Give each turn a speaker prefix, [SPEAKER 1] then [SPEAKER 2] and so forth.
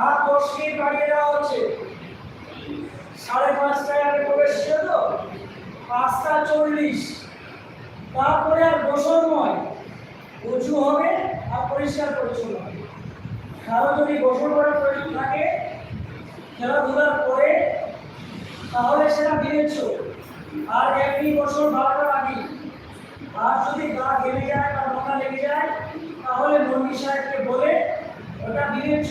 [SPEAKER 1] আর দশ মিনিট বাড়িয়ে দেওয়া হচ্ছে। সাড়ে পাঁচটায় আগে প্রবেশ ছিল তো পাঁচটা চল্লিশ। তারপরে আর গোসলময় উঁচু হবে আর পরিষ্কার পরিচ্ছন্ন হবে। যদি গোসল করার প্রয়োজন থাকে, খেলাধুলার পরে, তাহলে সেটা বিবেচ্য। আর এমনি গোসল বারোটার আগে। আর যদি গা ঘেমে যায় বা লেগে যায়, তাহলে মন্দির সাহেবকে বলে ওটা বিবেচ্য।